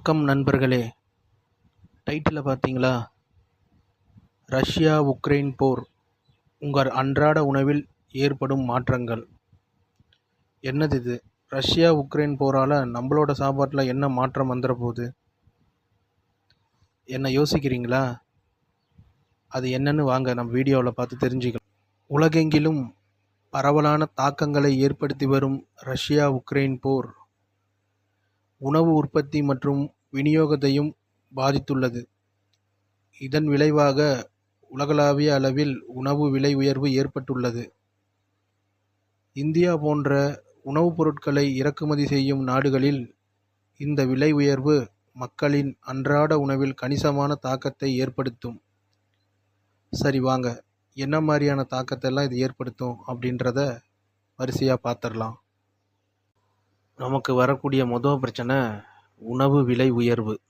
வணக்கம் நண்பர்களே. டைட்டிலை பார்த்தீங்களா? ரஷ்யா உக்ரைன் போர். உங்கள் அன்றாட உணவில் ஏற்படும் மாற்றங்கள். என்னது இது? ரஷ்யா உக்ரைன் போரால் நம்மளோட சாப்பாட்டில் என்ன மாற்றம் வந்துட போகுது? என்ன யோசிக்கிறீங்களா? அது என்னன்னு வாங்க நம்ம வீடியோவில் பார்த்து தெரிஞ்சுக்கலாம். உலகெங்கிலும் பரவலான தாக்கங்களை ஏற்படுத்தி வரும் ரஷ்யா உக்ரைன் போர். உணவு உற்பத்தி மற்றும் விநியோகத்தையும் பாதித்துள்ளது. இதன் விளைவாக உலகளாவிய அளவில் உணவு விலை உயர்வு ஏற்பட்டுள்ளது. இந்தியா போன்ற உணவுப் பொருட்களை இறக்குமதி செய்யும் நாடுகளில் இந்த விலை உயர்வு மக்களின் அன்றாட உணவில் கணிசமான தாக்கத்தை ஏற்படுத்தும். சரி வாங்க. என்ன மாதிரியான தாக்கத்தெல்லாம் இது ஏற்படுத்தும் அப்படின்றத வரிசையாக பார்த்துடலாம் நமக்கு வரக்கூடிய மொதல் பிரச்சனை உணவு விலை உயர்வு.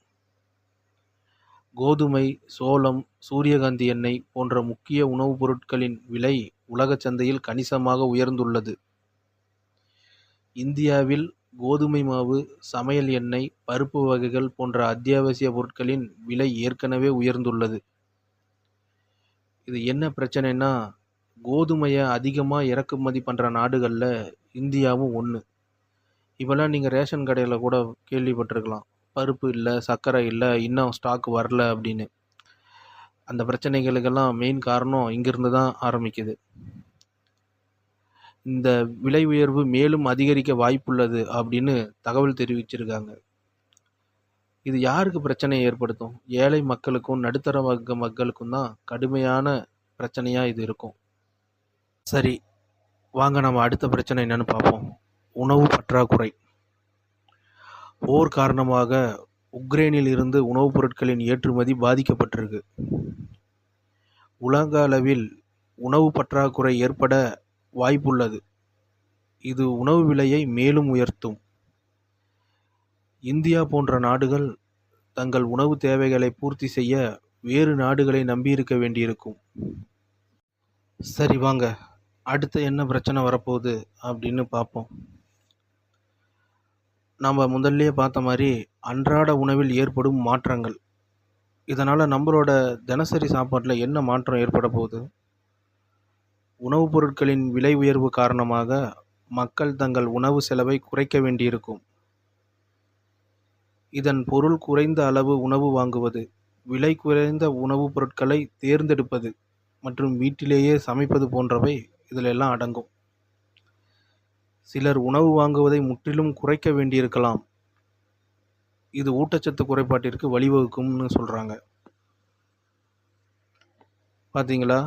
கோதுமை சோளம் சூரியகாந்தி எண்ணெய் போன்ற முக்கிய உணவுப் பொருட்களின் விலை உலகச் சந்தையில் கணிசமாக உயர்ந்துள்ளது. இந்தியாவில் கோதுமை மாவு சமையல் எண்ணெய் பருப்பு வகைகள் போன்ற அத்தியாவசிய பொருட்களின் விலை ஏற்கனவே உயர்ந்துள்ளது. இது என்ன பிரச்சனைனா கோதுமையை அதிகமாக இறக்குமதி பண்ணுற நாடுகளில் இந்தியாவும் ஒன்று இப்போல்லாம் நீங்கள் ரேஷன் கடையில் கூட கேள்விப்பட்டிருக்கலாம். பருப்பு இல்லை சர்க்கரை இல்லை இன்னும் ஸ்டாக் வரல அப்படின்னு. அந்த பிரச்சனைகளுக்கெல்லாம் மெயின் காரணம் இங்கிருந்து தான் ஆரம்பிக்குது. இந்த விலை உயர்வு மேலும் அதிகரிக்க வாய்ப்புள்ளது அப்படின்னு தகவல் தெரிவிச்சிருக்காங்க. இது யாருக்கு பிரச்சனையை ஏற்படுத்தும்? ஏழை மக்களுக்கும் நடுத்தர வர்க்க மக்களுக்கும் தான் கடுமையான பிரச்சனையாக இது இருக்கும். சரி வாங்க நம்ம அடுத்த பிரச்சனை என்னன்னு பார்ப்போம். உணவு பற்றாக்குறை. போர் காரணமாக உக்ரைனில் இருந்து உணவுப் பொருட்களின் ஏற்றுமதி பாதிக்கப்பட்டிருக்கு. உலக அளவில் உணவு பற்றாக்குறை ஏற்பட வாய்ப்புள்ளது. இது உணவு விலையை மேலும் உயர்த்தும். இந்தியா போன்ற நாடுகள் தங்கள் உணவு தேவைகளை பூர்த்தி செய்ய வேறு நாடுகளை நம்பியிருக்க வேண்டியிருக்கும். சரி வாங்க அடுத்து என்ன பிரச்சனை வரப்போகுது அப்படின்னு பார்ப்போம். நம்ம முதல்லயே பார்த்த மாதிரி அன்றாட உணவில் ஏற்படும் மாற்றங்கள். இதனால் நம்மளோட தினசரி சாப்பாட்டில் என்ன மாற்றம் ஏற்பட போகுது? உணவுப் பொருட்களின் விலை உயர்வு காரணமாக மக்கள் தங்கள் உணவு செலவை குறைக்க வேண்டியிருக்கும். இதன் பொருள் குறைந்த அளவு உணவு வாங்குவது விலை குறைந்த உணவுப் பொருட்களை தேர்ந்தெடுப்பது மற்றும் வீட்டிலேயே சமைப்பது போன்றவை இதில் எல்லாம் அடங்கும். சிலர் உணவு வாங்குவதை முற்றிலும் குறைக்க வேண்டியிருக்கலாம். இது ஊட்டச்சத்து குறைபாட்டிற்கு வழிவகுக்கும்னு சொல்கிறாங்க பார்த்தீங்களா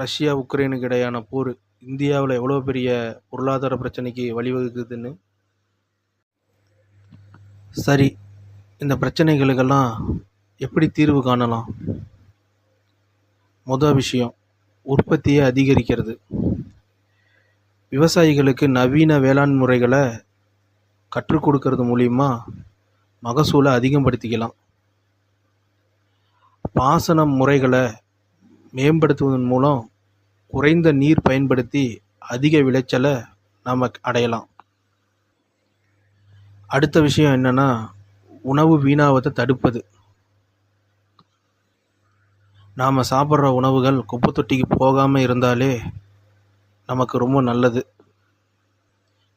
ரஷ்யா உக்ரைனுக்கு இடையான போர் இந்தியாவில் எவ்வளோ பெரிய பொருளாதார பிரச்சனைக்கு வழிவகுக்குதுன்னு? சரி இந்த பிரச்சனைகளுக்கெல்லாம் எப்படி தீர்வு காணலாம்? மொதல் விஷயம் உற்பத்தியை அதிகரிக்கிறது. விவசாயிகளுக்கு நவீன வேளாண் முறைகளை கற்றுக் கொடுக்கறது மூலிமா மகசூலை அதிகப்படுத்திக்கலாம். பாசன முறைகளை மேம்படுத்துவதன் மூலம் குறைந்த நீர் பயன்படுத்தி அதிக விளைச்சலை நாம் அடையலாம். அடுத்த விஷயம் என்னென்னா உணவு வீணாவதை தடுப்பது. நாம் சாப்பிட்ற உணவுகள் குப்பை தொட்டிக்கு போகாமல் இருந்தாலே நமக்கு ரொம்ப நல்லது.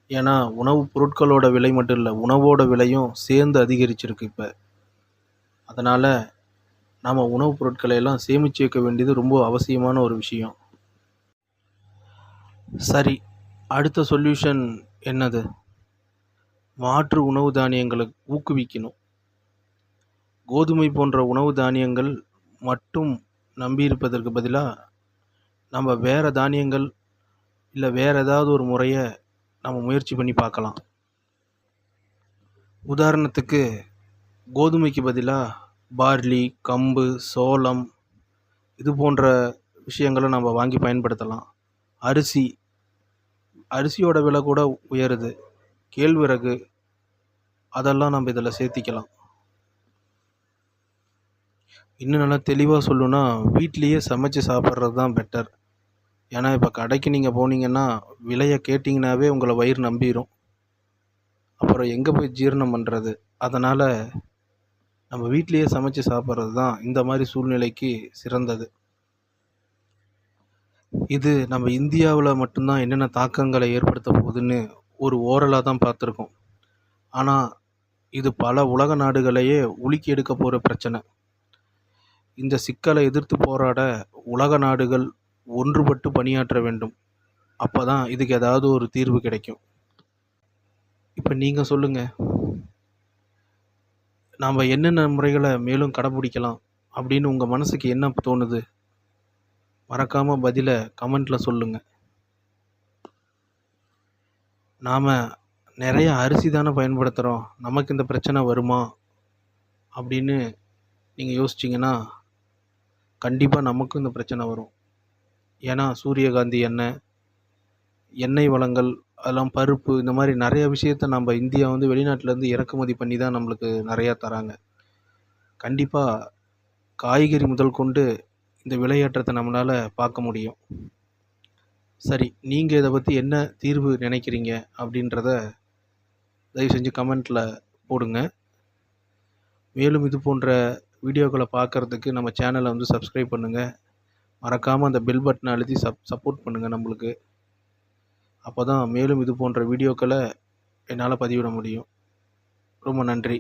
ஏன்னா உணவுப் பொருட்களோட விலை மட்டும் இல்லை உணவோட விலையும் சேர்ந்து அதிகரிச்சிருக்கு இப்போ. அதனால் நாம் உணவுப் பொருட்களை எல்லாம் சேமித்து வைக்க வேண்டியது ரொம்ப அவசியமான ஒரு விஷயம். சரி அடுத்த சொல்யூஷன் என்னது? மாற்று உணவு தானியங்களை ஊக்குவிக்கணும். கோதுமை போன்ற உணவு தானியங்கள் மட்டும் நம்பியிருப்பதற்கு பதிலாக நம்ம வேறு தானியங்கள் இல்லை வேறு ஏதாவது ஒரு முறையை நம்ம முயற்சி பண்ணி பார்க்கலாம். உதாரணத்துக்கு கோதுமைக்கு பதிலாக பார்லி கம்பு சோளம் இது போன்ற விஷயங்களை நம்ம வாங்கி பயன்படுத்தலாம். அரிசி அரிசியோட விலை கூட உயருது. கேழ்விறகு அதெல்லாம் நம்ம இதில் சேர்த்திக்கலாம். இன்னும் நல்லா தெளிவாக சொல்லணுன்னா வீட்லேயே சமைச்சு சாப்பிட்றது தான் பெட்டர் ஏன்னா இப்போ கடைக்கு நீங்கள் போனீங்கன்னா விலையை கேட்டிங்கனாவே உங்களை வயிறு நம்பிடும் அப்புறம் எங்கே போய் ஜீரணம் பண்ணுறது அதனால் நம்ம வீட்டிலையே சமைச்சு சாப்பிட்றது தான் இந்த மாதிரி சூழ்நிலைக்கு சிறந்தது. இது நம்ம இந்தியாவில் மட்டும்தான் என்னென்ன தாக்கங்களை ஏற்படுத்த போகுதுன்னு ஒரு ஓரலாக தான் பார்த்துருக்கோம். ஆனால் இது பல உலக நாடுகளையே உலுக்கி எடுக்க போகிற பிரச்சனை. இந்த சிக்கலை எதிர்த்து போராட உலக நாடுகள் ஒன்றுபட்டு பணியாற்ற வேண்டும். அப்போ தான் இதுக்கு ஏதாவது ஒரு தீர்வு கிடைக்கும். இப்போ நீங்கள் சொல்லுங்கள் நாம் என்னென்ன முறைகளை மேலும் கடைப்பிடிக்கலாம் அப்படின்னு உங்கள் மனசுக்கு என்ன தோணுது? மறக்காமல் பதிலை கமெண்ட்டில் சொல்லுங்கள் நாம் நிறைய அரிசி தானே பயன்படுத்துகிறோம் நமக்கு இந்த பிரச்சனை வருமா? அப்படின்னு நீங்கள் யோசிச்சிங்கன்னா கண்டிப்பாக நமக்கும் இந்த பிரச்சனை வரும். ஏன்னா சூரியகாந்தி எண்ணெய் எண்ணெய் வளங்கள் அதெல்லாம் பருப்பு இந்த மாதிரி நிறைய விஷயத்த நம்ம இந்தியா வந்து வெளிநாட்டிலேருந்து இறக்குமதி பண்ணி தான் நம்மளுக்கு நிறையா தராங்க. கண்டிப்பாக காய்கறி முதல் கொண்டு இந்த விலையேற்றத்தை நம்மளால் பார்க்க முடியும். சரி நீங்கள் இதை பற்றி என்ன தீர்வு நினைக்கிறீங்க அப்படின்றத தயவு செஞ்சு கமெண்ட்டில் போடுங்க. மேலும் இது போன்ற வீடியோக்களை பார்க்குறதுக்கு நம்ம சேனலை வந்து சப்ஸ்கிரைப் பண்ணுங்கள் மறக்காமல் அந்த பெல் பட்டனை அழுத்தி சப் சப்போர்ட் பண்ணுங்கள் நம்மளுக்கு. அப்போ தான் மேலும் இது போன்ற வீடியோக்களை என்னால் பதிவிட முடியும். ரொம்ப நன்றி.